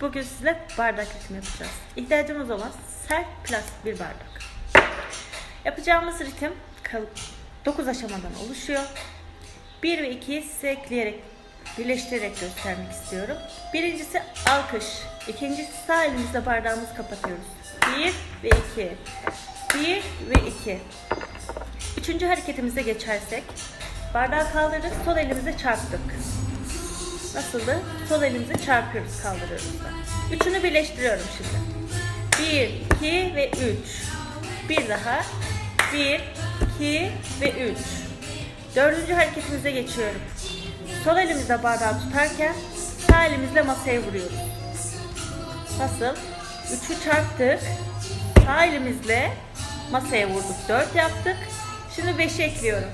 Bugün sizinle bardak ritim yapacağız. İhtiyacımız olan sert plastik bir bardak. Yapacağımız ritim 9 aşamadan oluşuyor. 1 ve 2'yi size ekleyerek, birleştirerek göstermek istiyorum. Birincisi alkış. İkincisi sağ elimizle bardağımızı kapatıyoruz. 1 ve 2. 1 ve 2. Üçüncü hareketimize geçersek bardağı kaldırdık, sol elimize çarptık. Nasıldı? Sol elimizi çarpıyoruz, kaldırıyoruz da. Üçünü birleştiriyorum şimdi. 1, 2 ve 3. Bir daha. 1, 2 ve 3. Dördüncü hareketimize geçiyorum. Sol elimizle bardağı tutarken sağ elimizle masaya vuruyoruz. Nasıl? 3'ü çarptık. Sağ elimizle masaya vurduk. 4 yaptık. Şimdi 5'i ekliyorum.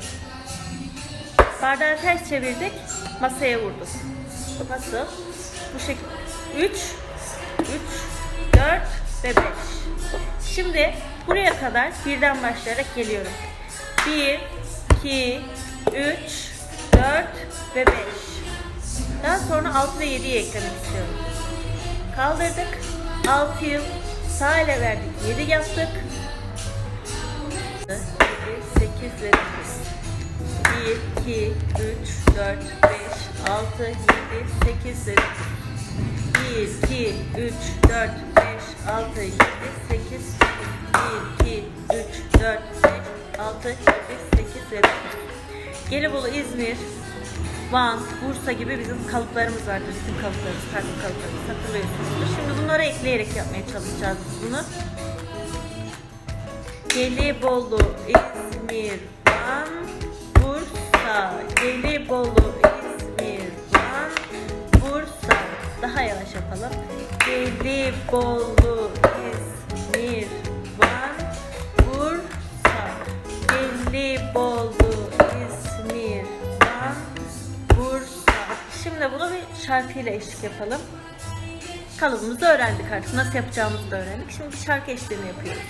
Bardağı ters çevirdik. Masaya vurduk. Nasıl? Bu şekilde 3 3 4 ve 5. Şimdi buraya kadar birden başlayarak geliyorum. 1 2 3 4 ve 5. Daha sonra 6 ve 7'yi eklemek istiyorum. Kaldırdık. 6'yı sağ ele verdik. 7 yaptık. 7, 8 ve 9. 1, 2, 3, 4, 5, 6, 7, 8 ve 9. 1, 2, 3, 4, 5, 6, 7, 8, 1, 2, 3, 4, 5, 6, 7, 8 ve 9. Gelibolu, İzmir, Van, Bursa gibi bizim kalıplarımız vardır. Bizim kalıplarımız, farklı kalıplarımız hatırlıyorsunuzdur. Şimdi bunları ekleyerek yapmaya çalışacağız bunu. Gelibolu, İzmir, Van, Bursa. Gelibolu, Yavaş yapalım. Gelibolu, İzmir, Van, Bursa. Gelibolu, İzmir, Van, Bursa. Şimdi bunu bir şarkıyla eşlik yapalım. Kalıbımızı öğrendik artık. Nasıl yapacağımızı da öğrendik. Şimdi bir şarkı eşliğini yapıyoruz.